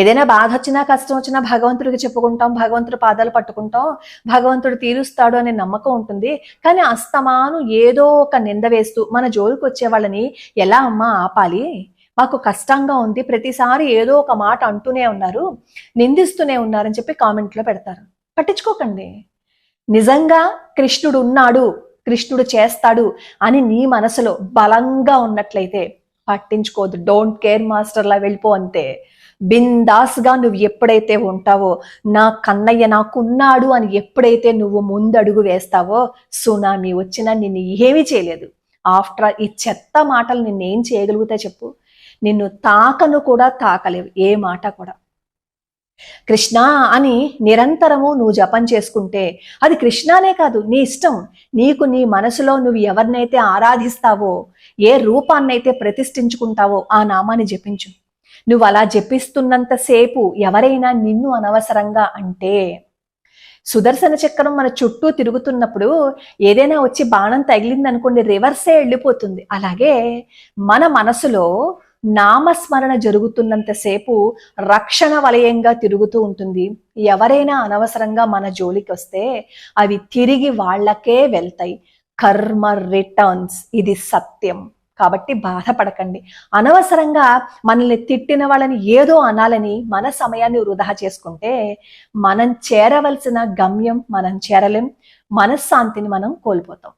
ఏదైనా బాధ వచ్చినా కష్టం వచ్చినా భగవంతుడికి చెప్పుకుంటాం భగవంతుడి పాదాలు పట్టుకుంటాం భగవంతుడు తీరుస్తాడు అనే నమ్మకం ఉంటుంది. కానీ అస్తమాను ఏదో ఒక నింద వేస్తూ మన జోలికి వచ్చే వాళ్ళని ఎలా అమ్మా ఆపాలి? మాకు కష్టంగా ఉంది. ప్రతిసారి ఏదో ఒక మాట అంటూనే ఉన్నారు నిందిస్తూనే ఉన్నారని చెప్పి కామెంట్లో పెడతారు. పట్టించుకోకండి. నిజంగా కృష్ణుడు ఉన్నాడు కృష్ణుడు చేస్తాడు అని నీ మనసులో బలంగా ఉన్నట్లయితే పట్టించుకోదు డోంట్ కేర్ మాస్టర్లా వెళ్ళిపో అంతే. బిందాస్గా నువ్వు ఎప్పుడైతే ఉంటావో నా కన్నయ్య నాకున్నాడు అని ఎప్పుడైతే నువ్వు ముందడుగు వేస్తావో సునామీ వచ్చినా నిన్ను ఏమీ చేయలేదు. ఆఫ్టర్ ఈ చెత్త మాటలు నిన్నేం చేయగలుగుతా చెప్పు? నిన్ను తాకను కూడా తాకలేవు. ఏ మాట కూడా. కృష్ణ అని నిరంతరము నువ్వు జపం చేసుకుంటే అది కృష్ణానే కాదు నీ ఇష్టం. నీకు నీ మనసులో నువ్వు ఎవరినైతే ఆరాధిస్తావో ఏ రూపాన్నైతే ప్రతిష్ఠించుకుంటావో ఆ నామాన్ని జపించు. నువ్వు అలా జపిస్తున్నంతసేపు ఎవరైనా నిన్ను అనవసరంగా అంటే సుదర్శన చక్రం మన చుట్టూ తిరుగుతున్నప్పుడు ఏదైనా వచ్చి బాణం తగిలింది అనుకోండి రివర్సే వెళ్ళిపోతుంది. అలాగే మన మనసులో నామస్మరణ జరుగుతున్నంతసేపు రక్షణ వలయంగా తిరుగుతూ ఉంటుంది. ఎవరైనా అనవసరంగా మన జోలికి వస్తే అవి తిరిగి వాళ్ళకే వెళ్తాయి. కర్మ రిటర్న్స్ ఇది సత్యం. కాబట్టి బాధపడకండి. అనవసరంగా మనల్ని తిట్టిన వాళ్ళని ఏదో అనాలని మన సమయాన్ని వృధా చేసుకుంటే మనం చేరవలసిన గమ్యం మనం చేరలేం. మనశ్శాంతిని మనం కోల్పోతాం.